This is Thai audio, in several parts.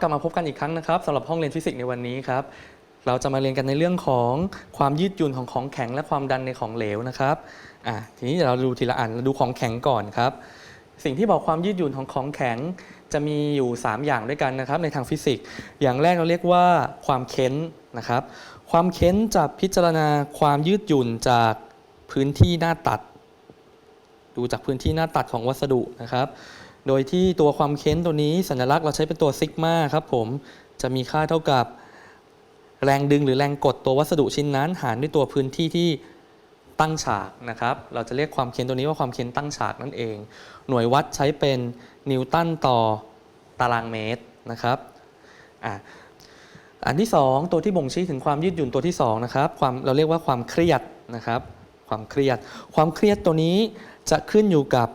กลับมาพบกันอีกครั้งนะครับสำหรับห้องเรียนฟิสิกส์ในวันนี้ครับ เราจะมาเรียนกันในเรื่องของความยืดหยุ่นของของแข็งและความดันในของเหลวนะครับอะทีนี้เดี๋ยวเราดูทีละอันเราดูของแข็งก่อนครับ สิ่งที่บอกความยืดหยุ่นของของแข็งจะมีอยู่ 3 อย่างด้วยกันนะครับ ในทางฟิสิกส์อย่างแรกเราเรียกว่าความเค้นนะครับ ความเค้นจะพิจารณาความยืดหยุ่นจากพื้นที่หน้าตัด ดูจากพื้นที่หน้าตัดของวัสดุนะครับ โดยที่ตัวความเค้นตัวนี้สัญลักษณ์เราใช้เป็นตัวซิกมาครับผมจะมีค่าเท่ากับแรงดึงหรือแรงกดตัววัสดุชิ้นนั้น หารด้วยตัวพื้นที่ที่ตั้งฉากนะครับ เราจะเรียกความเค้นตัวนี้ว่าความเค้นตั้งฉากนั่นเอง หน่วยวัดใช้เป็นนิวตันต่อตารางเมตรนะครับอะอันที่ 2 ตัวที่บ่งชี้ถึงความยืดหยุ่นตัวที่2นะครับความเราเรียกว่าความเครียดนะครับ ความเครียด ความเครียดตัวนี้จะขึ้นอยู่กับ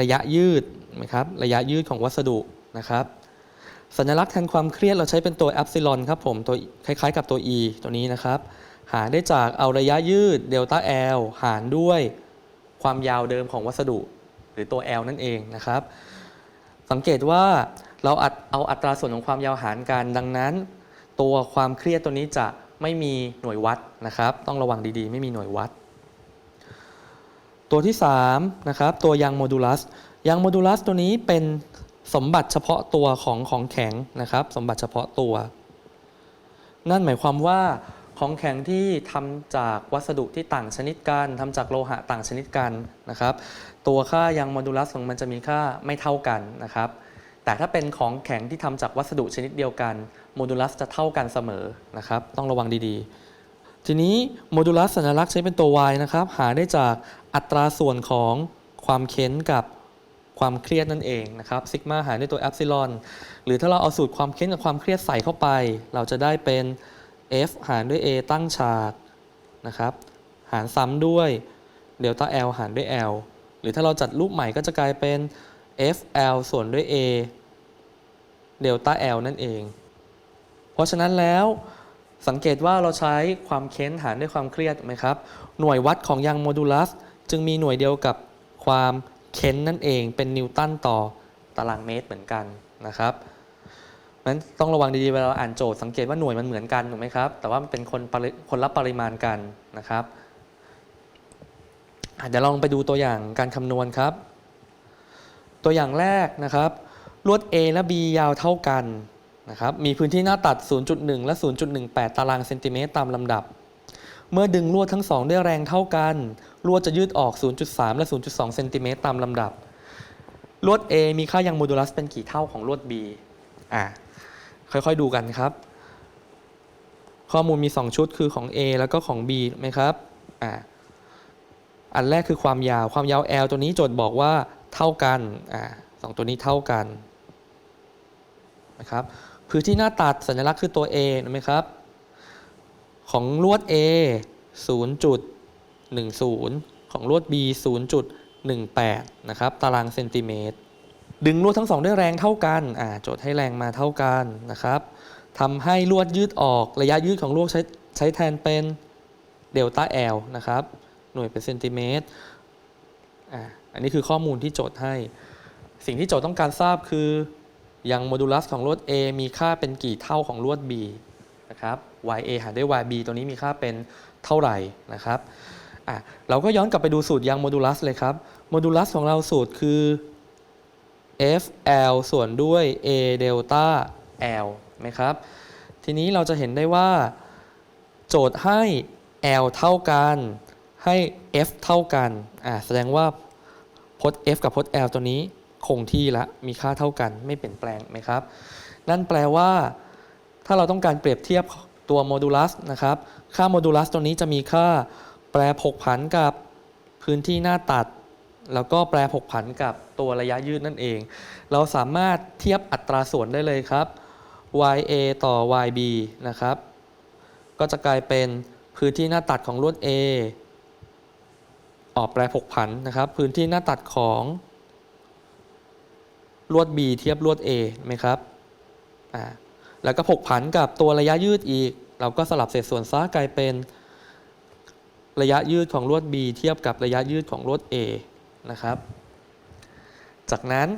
ระยะยืด นะครับระยะยืดของวัสดุนะครับสัญลักษณ์แทนความเครียดเราใช้เป็นตัวแอปซิลอนครับผมตัวคล้ายๆ กับตัว e ตัวนี้นะครับ หาได้จากเอาระยะยืดเดลต้า L หารด้วยความยาวเดิมของวัสดุ หรือตัว L นั่นเองนะครับ สังเกตว่าเราอัดเอาอัตราส่วนของความยาวหารกัน ดังนั้น ตัวความเครียดตัวนี้จะไม่มีหน่วยวัดนะครับ ต้องระวังดีๆ ไม่มีหน่วยวัด ตัวที่3นะครับตัวยังโมดูลัส ยังโมดูลัสตัวนี้เป็นสมบัติเฉพาะตัวของของแข็งนะครับ สมบัติเฉพาะตัว นั่นหมายความว่าของแข็งที่ทำจากวัสดุที่ต่างชนิดกันทำจากโลหะต่างชนิดกันนะครับ ตัวค่ายังโมดูลัสของมันจะมีค่าไม่เท่ากันนะครับ แต่ถ้าเป็นของแข็งที่ทำจากวัสดุชนิดเดียวกันโมดูลัสจะเท่ากันเสมอนะครับ ต้องระวังดีๆ ทีนี้โมดูลัสสัญลักษณ์ใช้เป็นตัว y นะครับ หาได้จากอัตราส่วนของความเค้นกับ ความเครียดนั่นเองนะครับซิกมาหารด้วยตัวแอปซิลอนหรือถ้าเราเอาสูตรความเค้นกับความเครียดใส่เข้าไป เราจะได้เป็น f หารด้วย a ตั้งฉากนะครับหารซ้ำด้วยเดลต้า l หารด้วย l หรือถ้าเราจัดรูปใหม่ก็จะกลายเป็น fl ส่วนด้วย a เดลต้า l นั่นเอง เพราะฉะนั้นแล้วสังเกตว่าเราใช้ความเค้นหารด้วยความเครียดถูกไหมครับ หน่วยวัดของยังโมดูลัส จึงมีหน่วยเดียวกับความ เคนนั่นเองเป็นนิวตันต่อตารางเมตรเหมือนกันนะครับนั้นต้องระวังดีๆเวลาเราอ่านโจทย์สังเกตว่าหน่วยมันเหมือนกันถูกไหมครับ แต่ว่ามันเป็นคนคนละปริมาณกันนะครับอะเดี๋ยวลองไปดูตัวอย่างการคำนวณครับ ตัวอย่างแรกนะครับ ลวด A และ B ยาวเท่ากันนะครับ มีพื้นที่หน้าตัด 0.1 และ 0.18 ตารางเซนติเมตรตามลำดับ เมื่อดึงลวดทั้งสองด้วยแรงเท่ากัน ลวดจะยืดออก 0.3 และ 0.2 เซนติเมตรตามลำดับ ลวด A มีค่ายังโมดูลัสเป็นกี่เท่าของลวด B อะค่อยๆดูกันครับ ข้อมูลมี 2 ชุดคือของ A แล้วก็ของ B ไหมครับอะอันแรกคือความยาว ความยาว L ตัวนี้โจทย์บอกว่าเท่ากันอ่าสองตัวนี้เท่ากันนะครับ พื้นที่หน้าตัดสัญลักษณ์คือตัว A ถูกไหมครับ ของลวด A 0.10 ของลวด B 0.18 นะครับ ตารางเซนติเมตร ดึงลวดทั้งสองด้วยแรงเท่ากันอ่าโจทย์ให้แรงมาเท่ากันนะครับทำให้ลวดยืดออก ระยะยืดของลวดใช้ใช้แทนเป็นเดลต้า L นะครับ หน่วยเป็นเซนติเมตรอ่าอันนี้คือข้อมูลที่โจทย์ให้ สิ่งที่โจทย์ต้องการทราบคือยังโมดูลัสของลวด A มีค่าเป็นกี่เท่าของ l วด B นะครับ YA หารด้วย YB ตัวนี้มีค่าเป็นเท่าไหร่นะครับอะเราก็ย้อนกลับไปดูสูตรยังโมดูลัสเลยครับโมดูลัสของเราสูตรคือ FL ส่วนด้วย A เดลต้า L ไหมครับ ทีนี้เราจะเห็นได้ว่า โจทย์ให้ L เท่ากัน ให้ F เท่ากันอ่าแสดงว่าพจน์ F กับพจน์ L ตัวนี้คงที่ละมีค่าเท่ากันไม่เปลี่ยนแปลงไหมครับ นั่นแปลว่า ถ้าเราต้องการเปรียบเทียบ ตัวโมดูลัสนะครับ ค่าโมดูลัสตัวนี้จะมีค่าแปรผกผันกับพื้นที่หน้าตัด แล้วก็แปรผกผันกับตัวระยะยืดนั่นเอง เราสามารถเทียบอัตราส่วนได้เลยครับ YA ต่อ YB นะครับ ก็จะกลายเป็นพื้นที่หน้าตัดของลวด A ออกแปรผกผันนะครับ พื้นที่หน้าตัดของลวด B เทียบลวด A ไหมครับอ่า แล้วก็ผกผันกับตัวระยะยืดอีก เราก็สลับเศษส่วนซะกลายเป็นระยะยืดของลวด B เทียบกับระยะยืดของลวด A นะครับ จากนั้น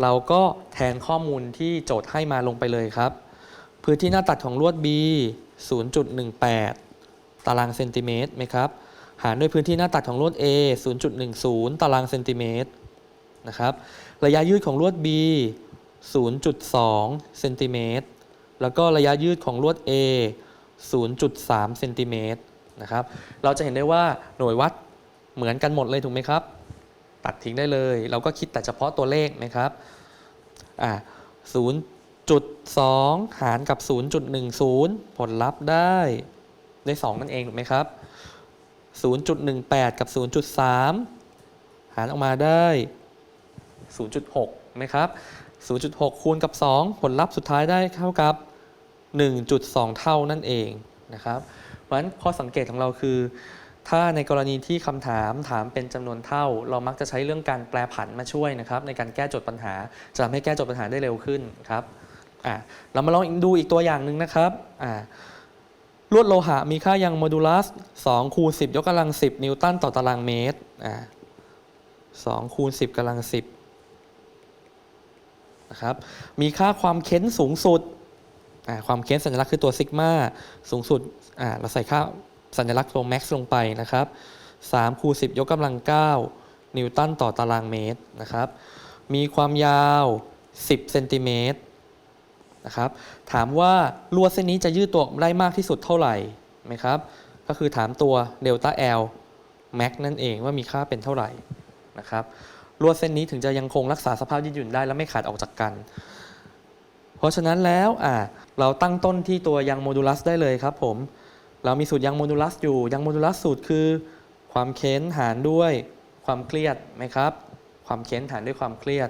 เราก็แทนข้อมูลที่โจทย์ให้มาลงไปเลยครับ พื้นที่หน้าตัดของลวด B 0.18 ตารางเซนติเมตรไหมครับ หารด้วยพื้นที่หน้าตัดของลวด A 0.10 ตารางเซนติเมตรนะครับ ระยะยืดของลวด B 0.2 เซนติเมตร แล้วก็ระยะยืดของลวด A 0.3เซนติเมตรนะครับ เราจะเห็นได้ว่าหน่วยวัดเหมือนกันหมดเลยถูกไหมครับ ตัดทิ้งได้เลย เราก็คิดแต่เฉพาะตัวเลขนะครับอ่า0.2 หารกับ 0.10 ผลลัพธ์ได้ได้ 2 นั่นเองถูกไหมครับ 0.18 กับ 0.3 หารออกมาได้ 0.6ไหมครับ 0.6 คูณกับ 2 ผลลัพธ์สุดท้ายได้เท่ากับ 1.2 เท่านั่นเองนะครับเพราะฉะนั้นข้อสังเกตของเราคือ ถ้าในกรณีที่คำถามถามเป็นจำนวนเท่า เรามักจะใช้เรื่องการแปลผันมาช่วยนะครับ ในการแก้โจทย์ปัญหา จะทำให้แก้โจทย์ปัญหาได้เร็วขึ้นครับอะเรามาลองดูอีกตัวอย่างหนึ่งนะครับอ่าลวดโลหะมีค่ายังโมดูลัส2คูณ10 ยกกำลัง 10 นิวตันต่อตารางเมตรอ่า2คูณ10กำลัง 10นะครับ มีค่าความเค้นสูงสุด ความเค้นสัญลักษณ์คือตัวซิกมาสูงสุดเราใส่ค่าสัญลักษณ์ตัว max ลงไปนะครับ3คูณ10 ยกกำลัง 9 นิวตันต่อตารางเมตรนะครับ มีความยาว 10 เซนติเมตรนะครับ ถามว่าลวดเส้นนี้จะยืดตัวได้มากที่สุดเท่าไหร่ไหมครับ ก็คือถามตัวเดลต้า L max นั่นเองว่ามีค่าเป็นเท่าไหร่นะครับ ลวดเส้นนี้ถึงจะยังคงรักษาสภาพยืดหยุ่นได้และไม่ขาดออกจากกัน ราะฉะนั้นแล้วอ่าเราตั้งต้นที่ตัวยังโมดูลัสได้เลยครับผม เรามีสูตรยังโมดูลัสอยู่ยังโมดูลัสสูตรคือ ความเค้นหารด้วยความเครียดไหมครับ ความเค้นหารด้วยความเครียด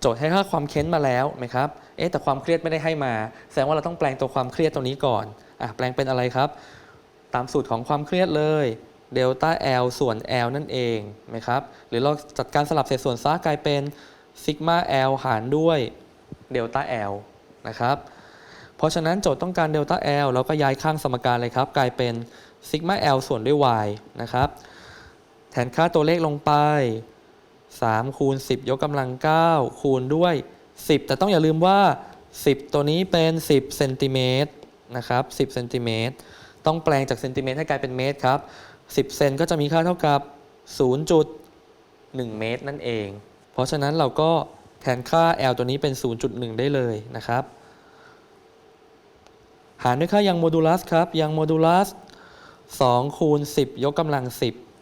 โจทย์ให้ค่าความเค้นมาแล้วไหมครับ เอ๊ะแต่ความเครียดไม่ได้ให้มา แสดงว่าเราต้องแปลงตัวความเครียดตรงนี้ก่อนอะแปลงเป็นอะไรครับ ตามสูตรของความเครียดเลยเดลต้า L ส่วน L นั่นเองไหมครับ หรือเราจัดการสลับเศษส่วนซะกลายเป็นซิกมา L หารด้วยเดลต้า L นะครับ เพราะฉะนั้นโจทย์ต้องการเดลต้า L เราก็ย้ายข้างสมการเลยครับ กลายเป็นซิกมา L ส่วนด้วย y นะครับ แทนค่าตัวเลขลงไป 3 คูณ 10 ยกกำลัง 9 คูณด้วย 10 แต่ต้องอย่าลืมว่า 10 ตัวนี้เป็น 10เซนติเมตรนะครับ10เซนติเมตรต้องแปลงจากเซนติเมตรให้กลายเป็นเมตรครับ 10 เซนก็จะมีค่าเท่ากับ 0.1 เมตรนั่นเอง เพราะฉะนั้นเราก็ แทนค่า L ตัวนี้เป็น 0.1 ได้เลยนะครับ หารด้วยค่ายังโมดูลัสครับ ยังโมดูลัส2คูณ 10 ยกกำลัง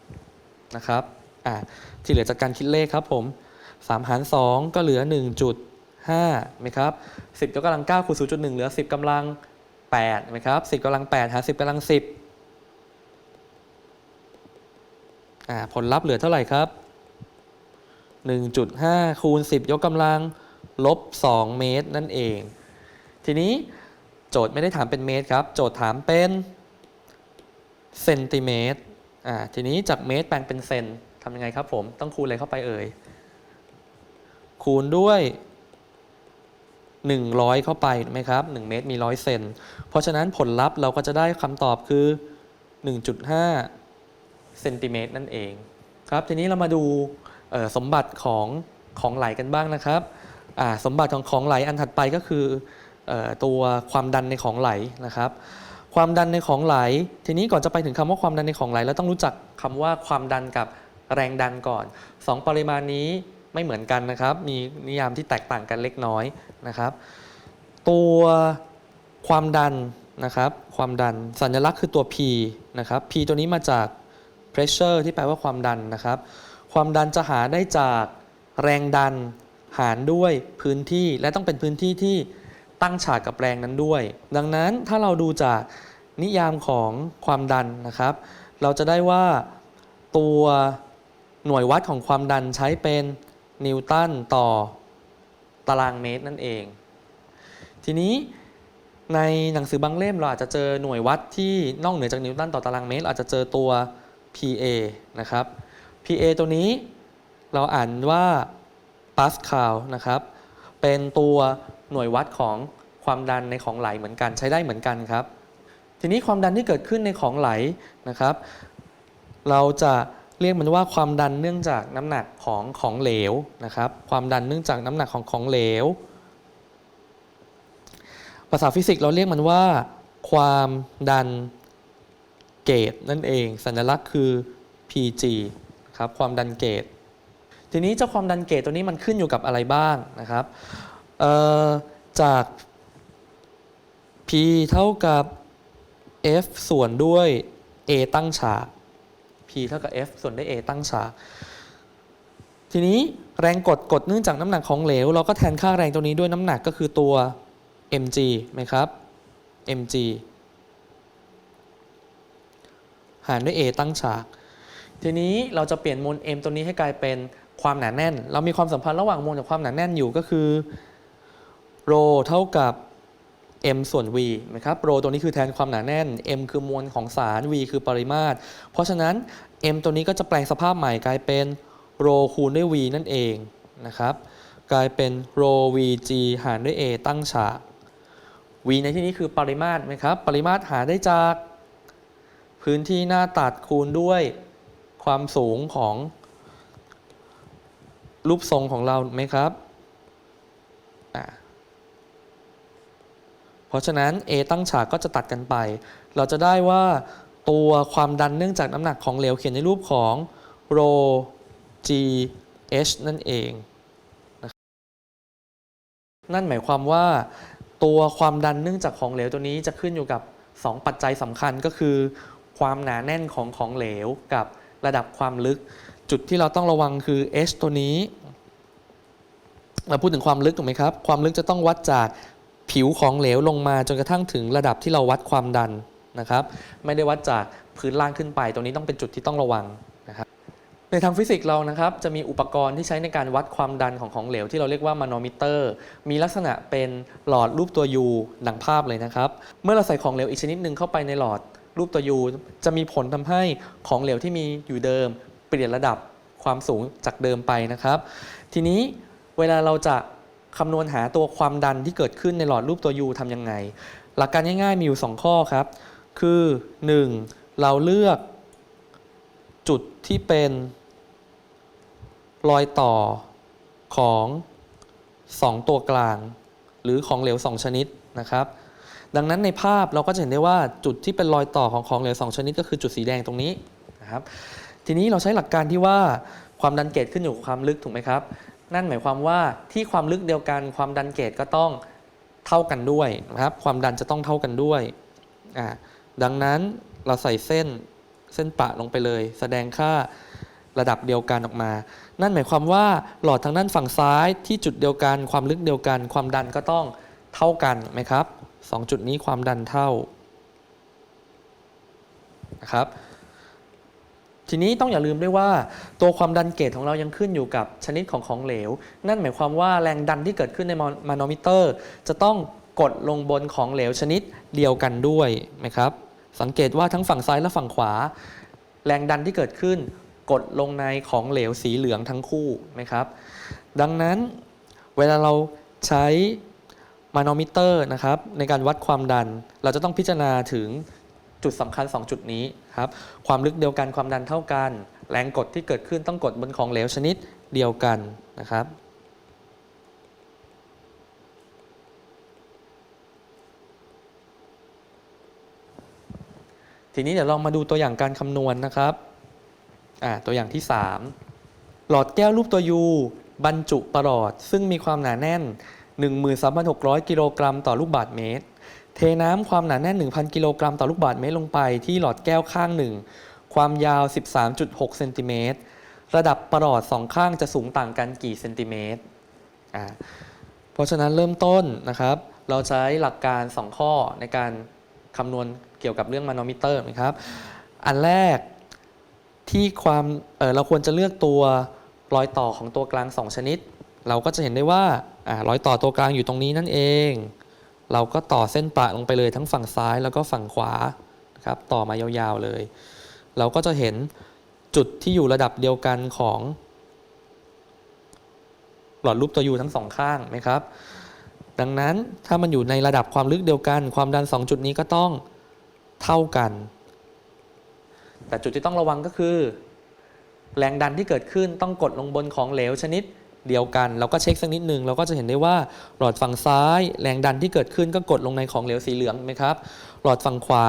10 นะครับอ่าที่เหลือจากการคิดเลขครับผม 3 หาร 2 ก็เหลือ 1.5ไหมครับ 10 ยกกำลัง9คูณ 0.1 เหลือ 10กำลัง8ไหมครับ 10กำลัง 8 หาร 10กำลัง 10อ่าผลลัพธ์เหลือเท่าไหร่ครับ 1.5 คูณ 10 ยกกำลัง ลบ 2 เมตรนั่นเอง ทีนี้โจทย์ไม่ได้ถามเป็นเมตรครับ โจทย์ถามเป็นเซนติเมตรอ่าทีนี้จากเมตรแปลงเป็นเซนทำยังไงครับผม ต้องคูณอะไรเข้าไปเอ่ย คูณด้วย 100 เข้าไปไหมครับ 1 เมตรมี 100 เซน เพราะฉะนั้นผลลัพธ์เราก็จะได้คำตอบคือ 1.5 เซนติเมตรนั่นเอง ครับ ทีนี้เรามาดู สมบัติของของไหลกันบ้างนะครับสมบัติของของไหลอันถัดไปก็คือออตัวความดันในของไหลนะครับ ความดันในของไหล ทีนี้ก่อนจะไปถึงคำว่าความดันในของไหลเราต้องรู้จักคำว่าความดันกับแรงดันก่อนสองปริมาณนี้ไม่เหมือนกันนะครับ มีนิยามที่แตกต่างกันเล็กน้อยนะครับ ตัวความดันนะครับ ความดันสัญลักษณ์คือตัว P นะครับ P ตัวนี้มาจาก pressure ที่แปลว่าความดันนะครับ ความดันจะหาได้จากแรงดันหารด้วยพื้นที่และต้องเป็นพื้นที่ที่ตั้งฉากกับแรงนั้นด้วย ดังนั้นถ้าเราดูจากนิยามของความดันนะครับ เราจะได้ว่าตัวหน่วยวัดของความดันใช้เป็นนิวตันต่อตารางเมตรนั่นเอง ทีนี้ในหนังสือบางเล่มเราอาจจะเจอหน่วยวัดที่นอกเหนือจากนิวตันต่อตารางเมตรเราอาจจะเจอตัว PA นะครับ PA ตัวนี้เราอ่านว่าปาสคาลนะครับ เป็นตัวหน่วยวัดของความดันในของไหลเหมือนกันใช้ได้เหมือนกันครับ ทีนี้ความดันที่เกิดขึ้นในของไหลนะครับ เราจะเรียกมันว่าความดันเนื่องจากน้ำหนักของของเหลวนะครับ ความดันเนื่องจากน้ำหนักของของเหลว ภาษาฟิสิกส์เราเรียกมันว่า ความดันเกตนั่นเอง สัญลักษณ์คือ Pg ครับความดันเกต ทีนี้เจ้าความดันเกตตัวนี้มันขึ้นอยู่กับอะไรบ้างนะครับจาก P เท่ากับ F ส่วนด้วย A ตั้งฉาก P เท่ากับ F ส่วนด้วย A ตั้งฉาก ทีนี้แรงกดกดเนื่องจากน้ำหนักของเหลว เราก็แทนค่าแรงตัวนี้ด้วยน้ำหนักก็คือตัว mg ไหมครับ mg หารด้วย A ตั้งฉาก ทีนี้เราจะเปลี่ยนมวล m ตัวนี้ให้กลายเป็นความหนาแน่น เรามีความสัมพันธ์ระหว่างมวลกับความหนาแน่นอยู่ก็คือ rho เท่ากับ m ส่วน v นะครับ rho ตัวนี้คือแทนความหนาแน่น m คือมวลของสาร v คือปริมาตร เพราะฉะนั้น m ตัวนี้ก็จะแปลงสภาพใหม่กลายเป็น rho คูณด้วย v นั่นเองนะครับกลายเป็น rho vg หารด้วย a ตั้งฉาก v ในที่นี้คือปริมาตรไหมครับ ปริมาตรหาได้จาก พื้นที่หน้าตัดคูณด้วย ความสูงของรูปทรงของเราไหมครับ เพราะฉะนั้น A ตั้งฉากก็จะตัดกันไป เราจะได้ว่าตัวความดันเนื่องจากน้ำหนักของเหลวเขียนในรูปของ ρ g h นั่นเองนะนั่นหมายความว่าตัวความดันเนื่องจากของเหลวตัวนี้จะขึ้นอยู่กับ 2 ปัจจัยสำคัญก็คือ ความหนาแน่นของของเหลวกับ ระดับความลึก จุดที่เราต้องระวังคือ h ตัวนี้เราพูดถึงความลึกถูกไหมครับ ความลึกจะต้องวัดจากผิวของเหลวลงมาจนกระทั่งถึงระดับที่เราวัดความดันนะครับ ไม่ได้วัดจากพื้นล่างขึ้นไป ตรงนี้ต้องเป็นจุดที่ต้องระวังนะครับ ในทางฟิสิกส์เรานะครับ จะมีอุปกรณ์ที่ใช้ในการวัดความดันของของเหลวที่เราเรียกว่ามานอมิเตอร์ มีลักษณะเป็นหลอดรูปตัว U ดังภาพเลยนะครับ เมื่อเราใส่ของเหลวอีกชนิดหนึ่งเข้าไปในหลอด รูปตัว U จะมีผลทำให้ของเหลวที่มีอยู่เดิม เปลี่ยนระดับความสูงจากเดิมไปนะครับ ทีนี้เวลาเราจะคำนวณหาตัวความดันที่เกิดขึ้นในหลอดรูปตัว U ทำยังไง หลักการง่ายๆมีอยู่ 2 ข้อครับ คือ 1. เราเลือกจุดที่เป็น รอยต่อของ 2 ตัวกลาง หรือของเหลว 2 ชนิดนะครับ ดังนั้นในภาพเราก็จะเห็นได้ว่าจุดที่เป็นรอยต่อของของเหลว2ชนิดก็คือจุดสีแดงตรงนี้นะครับ ทีนี้เราใช้หลักการที่ว่าความดันเกตขึ้นอยู่กับความลึกถูกไหมครับ นั่นหมายความว่าที่ความลึกเดียวกัน ความดันเกตก็ต้องเท่ากันด้วยนะครับ ความดันจะต้องเท่ากันด้วยอ่าดังนั้นเราใส่เส้นเส้นปะลงไปเลย แสดงค่าระดับเดียวกันออกมา นั่นหมายความว่าหลอดทางด้านฝั่งซ้ายที่จุดเดียวกัน ความลึกเดียวกัน ความดันก็ต้องเท่ากันไหมครับ สองจุดนี้ความดันเท่านะครับทีนี้ต้องอย่าลืมด้วยว่าตัวความดันเกตของเรายังขึ้นอยู่กับชนิดของของเหลว นั่นหมายความว่าแรงดันที่เกิดขึ้นในมานอมิเตอร์ จะต้องกดลงบนของเหลวชนิดเดียวกันด้วยนะครับสังเกตว่าทั้งฝั่งซ้ายและฝั่งขวา แรงดันที่เกิดขึ้น กดลงในของเหลวสีเหลืองทั้งคู่นะครับ ดังนั้นเวลาเราใช้ มานอมิเตอร์นะครับในการวัดความดัน เราจะต้องพิจารณาถึงจุดสำคัญ 2 จุดนี้ครับความลึกเดียวกันความดันเท่ากัน แรงกดที่เกิดขึ้นต้องกดบนของเหลวชนิดเดียวกันนะครับทีนี้เดี๋ยวลองมาดูตัวอย่างการคำนวณนะครับอ่าตัวอย่างที่ 3 หลอดแก้วรูปตัว U บรรจุประหลอด ซึ่งมีความหนาแน่น 13,600 กิโลกรัมต่อลูกบาศก์เมตร เทน้ำความหนาแน่น 1,000 กิโลกรัมต่อลูกบาศก์เมตรลงไปที่หลอดแก้วข้างหนึ่ง ความยาว 13.6 เซนติเมตร ระดับประหลอดสองข้างจะสูงต่างกันกี่เซนติเมตรอ่าเพราะฉะนั้นเริ่มต้นนะครับ เราใช้หลักการ 2 ข้อในการคำนวณเกี่ยวกับเรื่องมานอมิเตอร์นะครับ อันแรกที่ความเเราควรจะเลือกตัวรอยต่อของตัวกลาง 2 ชนิด เราก็จะเห็นได้ว่า รอยต่อตัวกลางอยู่ตรงนี้นั่นเอง เราก็ต่อเส้นประลงไปเลยทั้งฝั่งซ้ายแล้วก็ฝั่งขวานะครับต่อมายาวๆเลย เราก็จะเห็นจุดที่อยู่ระดับเดียวกันของ หลอดรูปตัวยูทั้งสองข้างไหมครับ ดังนั้นถ้ามันอยู่ในระดับความลึกเดียวกัน ความดัน 2 จุดนี้ก็ต้องเท่ากัน แต่จุดที่ต้องระวังก็คือ แรงดันที่เกิดขึ้นต้องกดลงบนของเหลวชนิด เดียวกัน เราก็เช็คสักนิดหนึ่งเราก็จะเห็นได้ว่าหลอดฝั่งซ้าย แรงดันที่เกิดขึ้นก็กดลงในของเหลวสีเหลืองไหมครับหลอดฝั่งขวา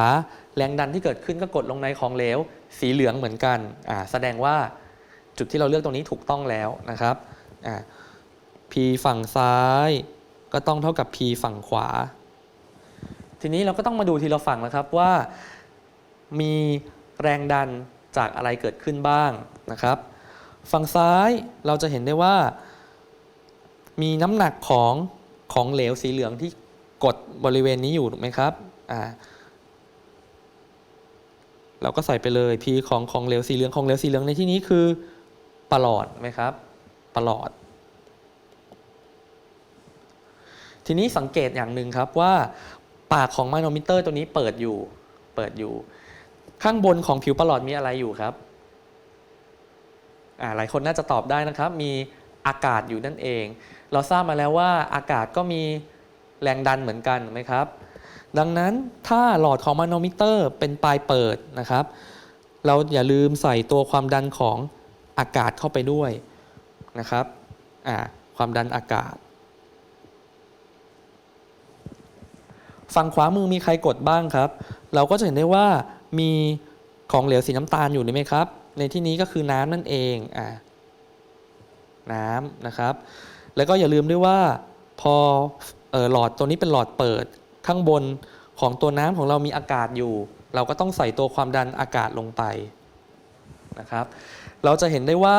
แรงดันที่เกิดขึ้นก็กดลงในของเหลวสีเหลืองเหมือนกันอ่าแสดงว่าจุดที่เราเลือกตรงนี้ถูกต้องแล้วนะครับอ่า P ฝั่งซ้ายก็ต้องเท่ากับ P ฝั่งขวา ทีนี้เราก็ต้องมาดูทีละฝั่งนะครับว่ามีแรงดันจากอะไรเกิดขึ้นบ้างนะครับ ฝั่งซ้ายเราจะเห็นได้ว่า มีน้ำหนักของของเหลวสีเหลืองที่กดบริเวณนี้อยู่ถูกไหมครับอ่าเราก็ใส่ไปเลย P ของของเหลวสีเหลืองของเหลวสีเหลืองในที่นี้คือประหลอดไหมครับประหลอด ทีนี้สังเกตอย่างหนึ่งครับว่าปากของมานอมิเตอร์ตัวนี้เปิดอยู่ เปิดอยู่ ข้างบนของผิวประหลอดมีอะไรอยู่ครับ หลายคนน่าจะตอบได้นะครับ มีอากาศอยู่นั่นเอง เราทราบมาแล้วว่าอากาศก็มีแรงดันเหมือนกันไหมครับ ดังนั้นถ้าหลอดของมานมิเตอร์เป็นปลายเปิดนะครับ เราอย่าลืมใส่ตัวความดันของอากาศเข้าไปด้วยนะครับความดันอากาศ ฝั่งขวามือมีใครกดบ้างครับ เราก็จะเห็นได้ว่ามีของเหลวสีน้ำตาลอยู่นี่ไหมครับ ในที่นี้ก็คือน้ำนั่นเองอ่าน้ำนะครับ แล้วก็อย่าลืมด้วยว่าพอออหลอดตัวนี้เป็นหลอดเปิดข้างบนของตัวน้ำของเรามีอากาศอยู่ เราก็ต้องใส่ตัวความดันอากาศลงไปนะครับ เราจะเห็นได้ว่า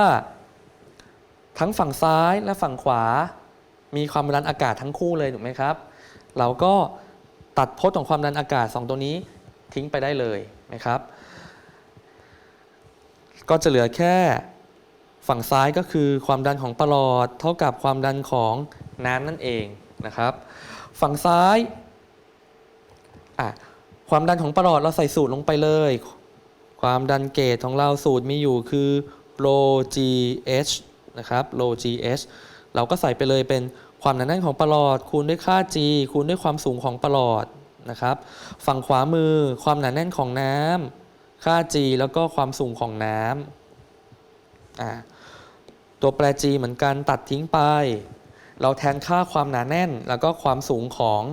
ทั้งฝั่งซ้ายและฝั่งขวา มีความดันอากาศทั้งคู่เลยถูกไหมครับ เราก็ตัดพจน์ของความดันอากาศ 2 ตัวนี้ทิ้งไปได้เลยนะครับ ก็จะเหลือแค่ฝั่งซ้ายก็คือความดันของประหลอดเท่ากับความดันของน้ำนั่นเองนะครับ ฝั่งซ้ายความดันของประหลอดเราใส่สูตรลงไปเลย ความดันเกจของเราสูตรมีอยู่คือ rho gh นะครับ rho gh เราก็ใส่ไปเลยเป็นความหนาแน่นของประหลอดคูณด้วยค่า g คูณด้วยความสูงของประหลอดนะครับ ฝั่งขวามือความหนาแน่นของน้ำ ค่า g แล้วก็ความสูงของน้ำตัวแปร g เหมือนกันตัดทิ้งไป เราแทนค่าความหนาแน่น แล้วก็ความสูงของ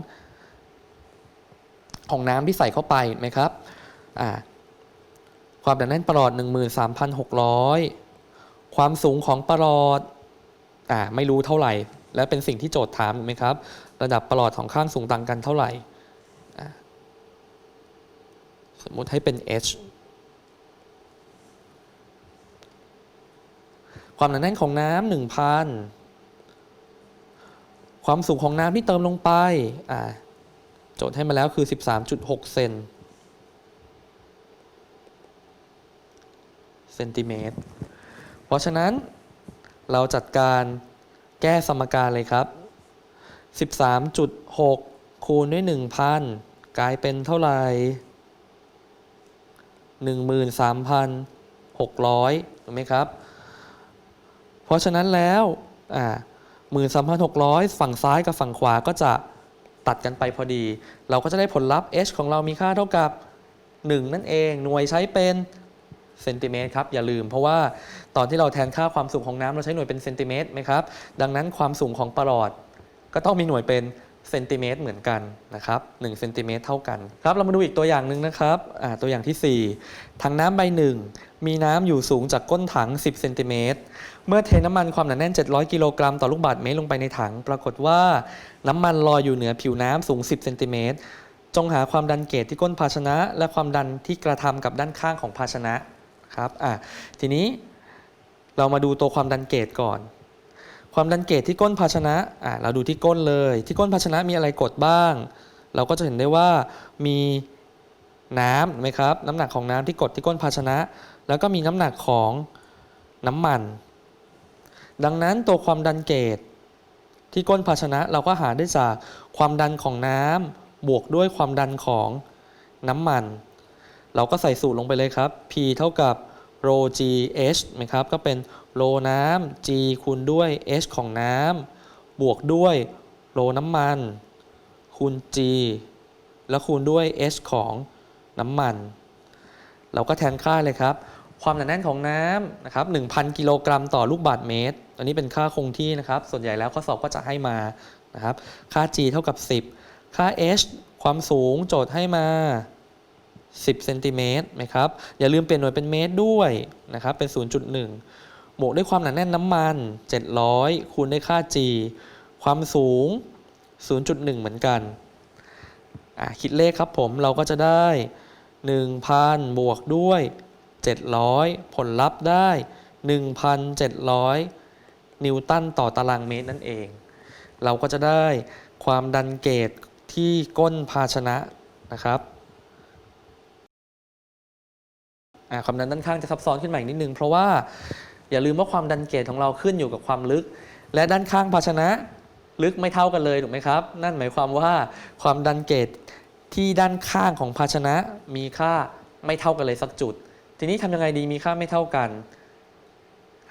ของน้ำที่ใส่เข้าไปเห็นไหมครับความหนาแน่นประหลอด 13,600 ความสูงของประหลอดอไม่รู้เท่าไหร่ และเป็นสิ่งที่โจทย์ถามถูกไหมครับ ระดับประหลอดของข้างสูงต่างกันเท่าไหร่สมมติให้เป็น h ความหนาแน่นของน้ำหนึ่งพันความสูงของน้ำที่เติมลงไปอ่าโจทย์ให้มาแล้วคือ 13.6 เซนเซนติเมตร เพราะฉะนั้นเราจัดการแก้สมการเลยครับ 13.6 คูณด้วย 1,000 กลายเป็นเท่าไหร่ 13,600 ถูกไหมครับ ราะฉะนั้นแล้วอ่นสา13,600ฝั่งซ้ายกับฝั่งขวาก็จะตัดกันไปพอดี เราก็จะได้ผลลัพธ์ h ของเรามีค่าเท่ากับ 1 นั่นเอง หน่วยใช้เป็นเซนติเมตรครับ อย่าลืม เพราะว่าตอนที่เราแทนค่าความสูงของน้ำเราใช้หน่วยเป็นเซนติเมตรไหมครับ ดังนั้นความสูงของประหลอด ก็ต้องมีหน่วยเป็นเซนติเมตรเหมือนกันนะครับ1เซนติเมตรเท่ากันครับ เรามาดูอีกตัวอย่างหนึ่งนะครับตัวอย่างที่ 4 ถังน้ำใบหนึ่งมีน้ำอยู่สูงจากก้นถัง 10เซนติเมตร เมื่อเทน้ำมันความหนาแน่น 700 กิโลกรัมต่อลูกบาศก์เมตรลงไปในถัง ปรากฏว่าน้ำมันลอยอยู่เหนือผิวน้ำสูง 10 เซนติเมตร จงหาความดันเกจที่ก้นภาชนะ และความดันที่กระทำกับด้านข้างของภาชนะครับอะทีนี้เรามาดูตัวความดันเกจก่อน ความดันเกจที่ก้นภาชนะอะเราดูที่ก้นเลย ที่ก้นภาชนะมีอะไรกดบ้าง เราก็จะเห็นได้ว่ามีน้ำไหมครับ น้ำหนักของน้ำที่กดที่ก้นภาชนะ แล้วก็มีน้ำหนักของน้ำมัน ดังนั้นตัวความดันเกจที่ก้นภาชนะเราก็หาได้จากความดันของน้ำบวกด้วยความดันของน้ำมัน เราก็ใส่สูตรลงไปเลยครับ P เท่ากับ rho g h นะครับก็เป็น rho น้ำ g คูณด้วย h ของน้ำบวกด้วย rho น้ำมันคูณ g แล้วคูณด้วย h ของน้ำมัน เราก็แทนค่าเลยครับ ความหนาแน่นของน้ำนะครับ1,000 กิโลกรัมต่อลูกบาศก์เมตรอันนี้เป็นค่าคงที่นะครับ ส่วนใหญ่แล้วข้อสอบก็จะให้มานะครับ ค่า g เท่ากับ 10 ค่า h ความสูงโจทย์ให้มา 10 เซนติเมตรนะครับ อย่าลืมเปลี่ยนหน่วยเป็นเมตรด้วยนะครับ เป็น 0.1 บวกด้วยความหนาแน่นน้ำมัน 700 คูณด้วยค่า g ความสูง 0.1 เหมือนกัน คิดเลขครับผม เราก็จะได้ 1,000 บวกด้วย 700 ผลลัพธ์ได้ 1,700 นิวตันต่อตารางเมตรนั่นเอง เราก็จะได้ความดันเกตที่ก้นภาชนะนะครับอะความดันด้านข้างจะซับซ้อนขึ้นมาอีกนิดนึง เพราะว่าอย่าลืมว่าความดันเกตของเราขึ้นอยู่กับความลึก และด้านข้างภาชนะลึกไม่เท่ากันเลยถูกไหมครับ นั่นหมายความว่าความดันเกตที่ด้านข้างของภาชนะมีค่าไม่เท่ากันเลยสักจุด ทีนี้ทำยังไงดีมีค่าไม่เท่ากัน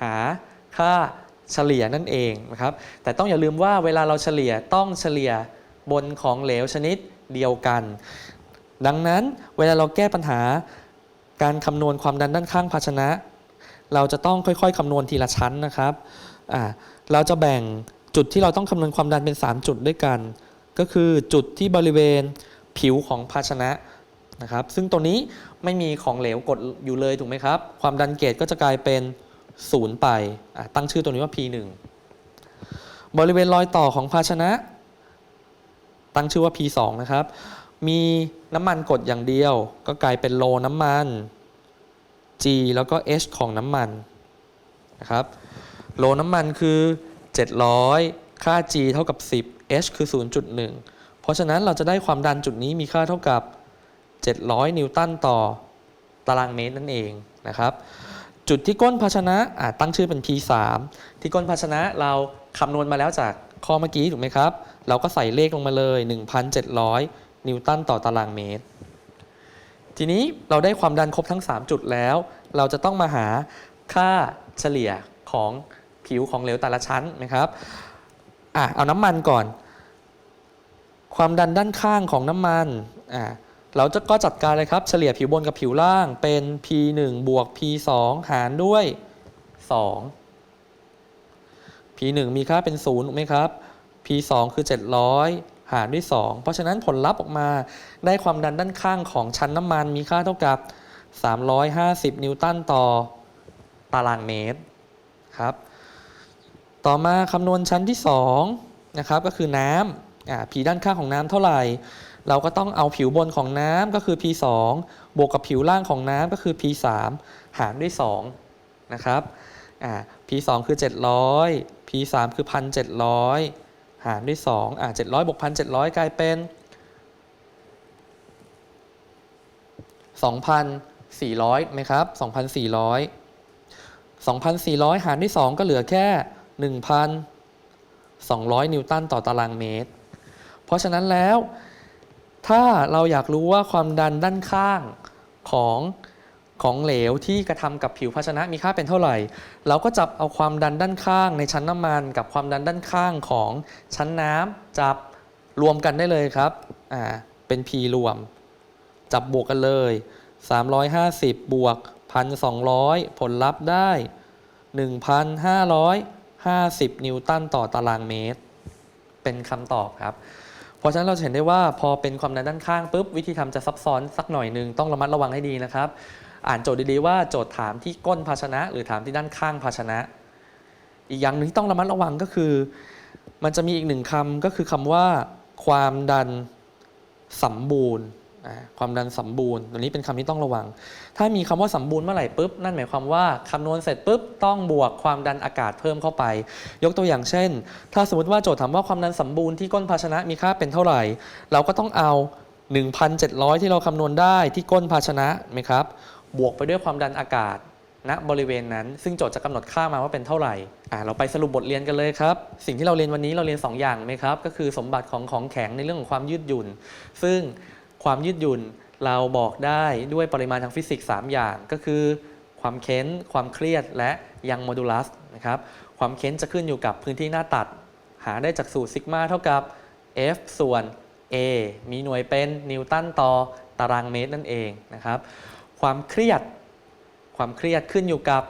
หาค่าเฉลี่ยนั่นเองนะครับแต่ต้องอย่าลืมว่าเวลาเราเฉลี่ยต้องเฉลี่ยบนของเหลวชนิดเดียวกัน ดังนั้นเวลาเราแก้ปัญหาการคำนวณความดันด้านข้างภาชนะ เราจะต้องค่อยๆคำนวณทีละชั้นนะครับเราจะแบ่งจุดที่เราต้องคำนวณความดันเป็น 3 จุดด้วยกัน ก็คือจุดที่บริเวณผิวของภาชนะ นะครับ ซึ่งตัวนี้ไม่มีของเหลวกดอยู่เลยถูกไหมครับ ความดันเกตก็จะกลายเป็นศูนย์ไป ตั้งชื่อตัวนี้ว่า P1 บริเวณรอยต่อของภาชนะ ตั้งชื่อว่า P2 นะครับ มีน้ำมันกดอย่างเดียว ก็กลายเป็นโลน้ำมัน G แล้วก็ H ของน้ำมันนะครับ โลน้ำมันคือ 700 ค่า G เท่ากับ 10 H คือ 0.1 เพราะฉะนั้นเราจะได้ความดันจุดนี้มีค่าเท่ากับ 700 นิวตันต่อตารางเมตรนั่นเองนะครับจุดที่ก้นภาชนะะตั้งชื่อเป็น P3 ที่ก้นภาชนะเราคำนวณมาแล้วจากข้อเมื่อกี้ถูกไหมครับ เราก็ใส่เลขลงมาเลย 1,700 นิวตันต่อตารางเมตร ทีนี้เราได้ความดันครบทั้ง 3 จุดแล้ว เราจะต้องมาหาค่าเฉลี่ยของผิวของเหลวแต่ละชั้นนะครับอะเอาน้ำมันก่อน ความดันด้านข้างของน้ำมันอะ เราจะก็จัดการเลยครับ เฉลี่ยผิวบนกับผิวล่างเป็น P1 บวก P2 หารด้วย 2 P1 มีค่าเป็น0ถูกไหมครับ P2 คือ 700 หารด้วย 2 เพราะฉะนั้นผลลัพธ์ออกมาได้ความดันด้านข้างของชั้นน้ำมันมีค่าเท่ากับ 350 นิวตันต่อตารางเมตรครับต่อมาคำนวณชั้นที่2นะครับก็คือน้ำอ่าผีด้านข้างของน้ำเท่าไหร่ เราก็ต้องเอาผิวบนของน้ำก็คือ P2 บวกกับผิวล่างของน้ำก็คือ P3 หารด้วย2นะครับอ่า P2 คือ 700 P3 คือ 1,700 หารด้วย2อ่า700บวก1,700 กลายเป็น 2,400ไหมครับ 2,400 2,400 หารด้วย 2 ก็เหลือแค่ 1,200 นิวตันต่อตารางเมตร เพราะฉะนั้นแล้ว ถ้าเราอยากรู้ว่าความดันด้านข้างของของเหลวที่กระทำกับผิวภาชนะมีค่าเป็นเท่าไหร่ เราก็จับเอาความดันด้านข้างในชั้นน้ำมันกับความดันด้านข้างของชั้นน้ำจับรวมกันได้เลยครับอ่าเป็น P รวม จับบวกกันเลย 350 บวก 1,200 ผลลัพธ์ได้ 1,550 นิวตันต่อตารางเมตร เป็นคำตอบครับ เพราะฉะนั้นเราเห็นได้ว่าพอเป็นความดันด้านข้างปุ๊บวิธีทำจะซับซ้อนสักหน่อยหนึ่งต้องระมัดระวังให้ดีนะครับ อ่านโจทย์ดีๆว่าโจทย์ถามที่ก้นภาชนะ หรือถามที่ด้านข้างภาชนะ อีกอย่างหนึ่งที่ต้องระมัดระวังก็คือ มันจะมีอีกหนึ่งคำก็คือคำว่า ความดันสมบูรณ์ ความดันสมบูรณ์ ตัวนี้เป็นคำที่ต้องระวัง ถ้ามีคำว่าสมบูรณ์เมื่อไหร่ปุ๊บ นั่นหมายความว่าคำนวณเสร็จปุ๊บต้องบวกความดันอากาศเพิ่มเข้าไป ยกตัวอย่างเช่น ถ้าสมมติว่าโจทย์ถามว่าความดันสมบูรณ์ที่ก้นภาชนะมีค่าเป็นเท่าไหร่ เราก็ต้องเอา 1,700 ที่เราคำนวณได้ที่ก้นภาชนะไหมครับ บวกไปด้วยความดันอากาศณบริเวณนั้น ซึ่งโจทย์จะกำหนดค่ามาว่าเป็นเท่าไหร่อ่าเราไปสรุปบทเรียนกันเลยครับ สิ่งที่เราเรียนวันนี้เราเรียน 2 อย่างไหมครับ ก็คือสมบัติของของแข็งในเรื่องของความยืดหยุ่น ซึ่ง ความยืดหยุ่นเราบอกได้ด้วยปริมาณทางฟิสิกส์3อย่างก็คือ ความเค้น ความเครียดและยังโมดูลัสนะครับความเค้นจะขึ้นอยู่กับพื้นที่หน้าตัด หาได้จากสูตรซิกมาเท่ากับ F ส่วน A มีหน่วยเป็นนิวตันต่อตารางเมตรนั่นเองนะครับความเครียด ความเครียดขึ้นอยู่กับ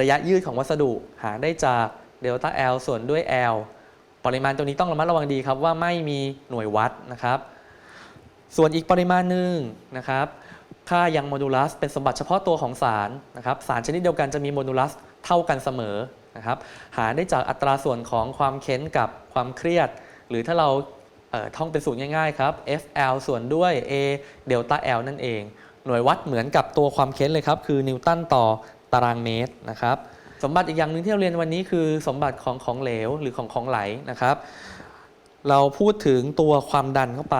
ระยะยืดของวัสดุ หาได้จากเดลต้า L ส่วนด้วย L ปริมาณตัวนี้ต้องระมัดระวังดีครับว่าไม่มีหน่วยวัดนะครับ ส่วนอีกปริมาณหนึ่งนะครับ ค่ายังโมดูลัสเป็นสมบัติเฉพาะตัวของสารนะครับ สารชนิดเดียวกันจะมีโมดูลัสเท่ากันเสมอนะครับ หาได้จากอัตราส่วนของความเค้นกับความเครียด หรือถ้าเราเออท่องเป็นสูตรง่ายๆครับ FL ส่วนด้วย A เดลต้า L นั่นเอง หน่วยวัดเหมือนกับตัวความเค้นเลยครับ คือนิวตันต่อตารางเมตรนะครับ สมบัติอีกอย่างหนึ่งที่เราเรียนวันนี้คือสมบัติของของเหลวหรือของของไหลนะครับ เราพูดถึงตัวความดันเข้าไป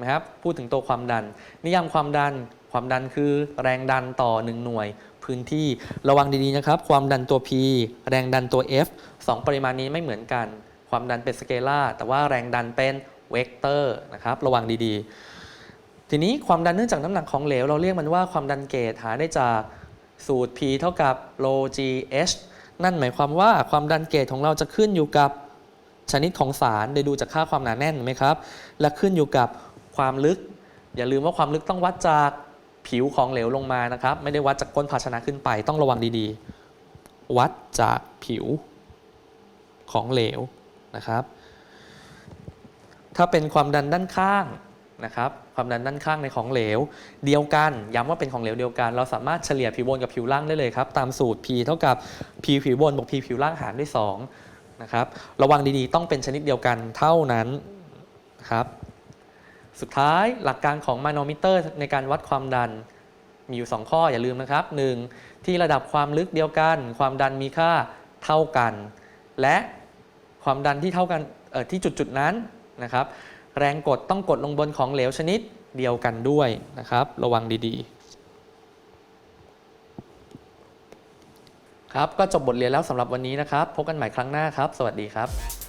นะครับ พูดถึงตัวความดัน นิยามความดัน ความดันคือแรงดันต่อ 1 หน่วย พื้นที่ระวังดีๆนะครับ ความดันตัว P แรงดันตัว F 2 ปริมาณนี้ไม่เหมือนกัน ความดันเป็นสเกลาร์แต่ว่าแรงดันเป็นเวกเตอร์นะครับ ระวังดีๆ ทีนี้ความดันเนื่องจากน้ำหนักของเหลว เราเรียกมันว่าความดันเกจหาได้จากสูตร P เท่ากับ ρ g h นั่นหมายความว่าความดันเกจของเราจะขึ้นอยู่กับ ชนิดของสารได้ดูจากค่าความหนาแน่นไหมครับ และขึ้นอยู่กับความลึก อย่าลืมว่าความลึกต้องวัดจากผิวของเหลวลงมานะครับ ไม่ได้วัดจากก้นภาชนะขึ้นไป ต้องระวังดีๆ วัดจากผิวของเหลวนะครับ ถ้าเป็นความดันด้านข้างนะครับ ความดันด้านข้างในของเหลว เดียวกัน ย้ำว่าเป็นของเหลวเดียวกัน เราสามารถเฉลี่ยผิวบนกับผิวล่างได้เลยครับ ตามสูตร P เท่ากับ P ผิวบนบวก P ผิวล่างหารด้วย 2 นะครับ ระวังดีๆ ต้องเป็นชนิดเดียวกันเท่านั้นนะครับ สุดท้ายหลักการของมานอมิเตอร์ในการวัดความดันมีอยู่ 2 ข้ออย่าลืมนะครับ 1. ที่ระดับความลึกเดียวกัน ความดันมีค่าเท่ากัน และความดันที่เท่ากันที่จุดจุดๆนั้นนะครับ แรงกดต้องกดลงบนของเหลวชนิดเดียวกันด้วยนะครับ ระวังดีๆ ครับก็จบบทเรียนแล้วสำหรับวันนี้นะครับ พบกันใหม่ครั้งหน้าครับ สวัสดีครับ